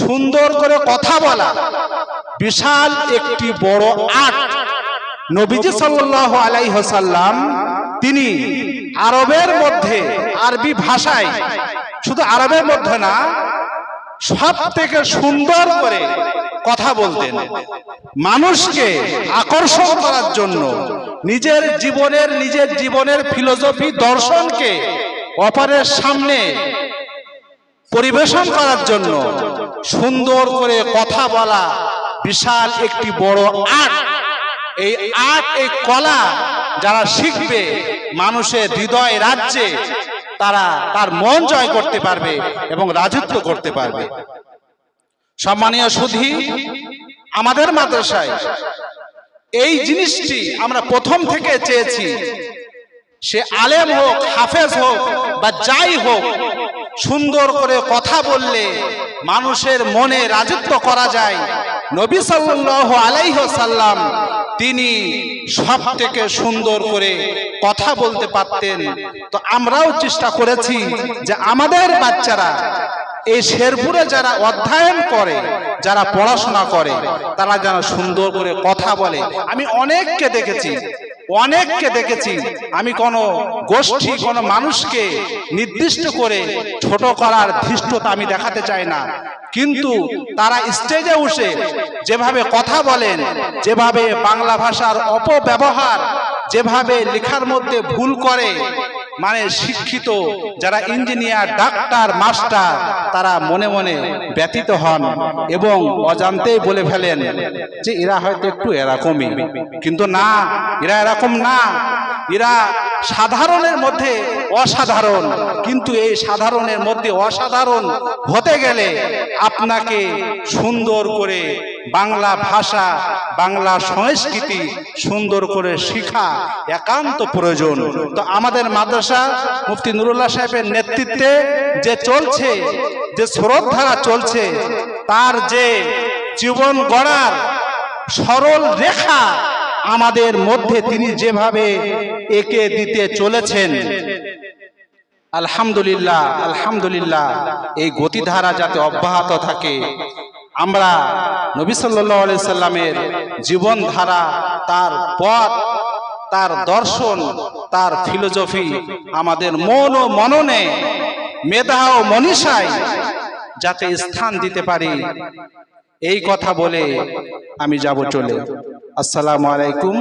সুন্দর করে কথা বলা। বিশাল একটি বড় আর্ট। নবীজি সাল্লাল্লাহু আলাইহি ওয়াসাল্লাম, তিনি আরবের মধ্যে আরবি ভাষায়, শুধু আরবের মধ্যে না সব থেকে সুন্দর করে কথা বলতেন। মানুষকে আকর্ষণ করার জন্য নিজের জীবনের নিজের জীবনের ফিলোসফি দর্শনকে অপরের সামনে পরিবেশন করার জন্য সুন্দর করে কথা বলা বিশাল একটি বড় আর্ট। এই আর্ট, এই কলা যারা শিখবে মানুষের হৃদয় রাজ্যে, তারা তার মন জয় করতে পারবে এবং রাজত্ব করতে পারবে। সম্মানীয় সুধী, আমাদের মাদ্রাসায় এই জিনিসটি আমরা প্রথম থেকে চেয়েছি। সে আলেম হোক, হাফেজ হোক বা যাই হোক সুন্দর করে কথা বললে মানুষের মনে রাজত্ব করা যায়। নবী সাল্লাল্লাহু আলাইহি সাল্লাম তিনি সব থেকে সুন্দর করে কথা বলতে পারতেন। তো আমরাও চেষ্টা করেছি যে আমাদের বাচ্চারা এই শেরপুরে যারা অধ্যয়ন করে, যারা পড়াশোনা করে, তারা যেন সুন্দর করে কথা বলে। আমি অনেককে দেখেছি অনেককে দেখেছি। আমি কোনো গোষ্ঠী কোনো মানুষকে নির্দিষ্ট করে ছোট করার ধৃষ্টতা আমি দেখাতে চাই না। কিন্তু তারা স্টেজে উঠে যেভাবে কথা বলেন যেভাবে বাংলা ভাষার অপব্যবহার যেভাবে লেখার মধ্যে ভুল করে মানে শিক্ষিত, যারা ইঞ্জিনিয়ার ডাক্তার মাস্টার তারা মনে মনে ব্যতীত হন এবং অজান্তেই বলে ফেলেন যে এরা হয়তো একটু এরকমই। কিন্তু না, এরা এরকম না। এরা সাধারণের মধ্যে অসাধারণ। কিন্তু এই সাধারণের মধ্যে অসাধারণ হতে গেলে আপনাকে সুন্দর করে বাংলা ভাষা, বাংলা সংস্কৃতি সুন্দর করে শিখা একান্ত প্রয়োজন। তো আমাদের মাদ্রাসা মুফতি নুরুল্লাহ সাহেবের নেতৃত্বে যে চলছে, যে স্রোতধারা চলছে, তার যে জীবন গড়ার সরল রেখা আমাদের মধ্যে তিনি যেভাবে একে দিতে চলেছেন। আলহামদুলিল্লাহ আলহামদুলিল্লাহ, এই গতিধারা যাতে অব্যাহত থাকে আমরা নবী সাল্লি সাল্লামের জীবনধারা, তার পথ, তার দর্শন, তার ফিলোজফি আমাদের মন ও মননে, মেধা ও মনীষায় যাতে স্থান দিতে পারি। এই কথা বলে আমি যাব চলে। আসসালামু আলাইকুম।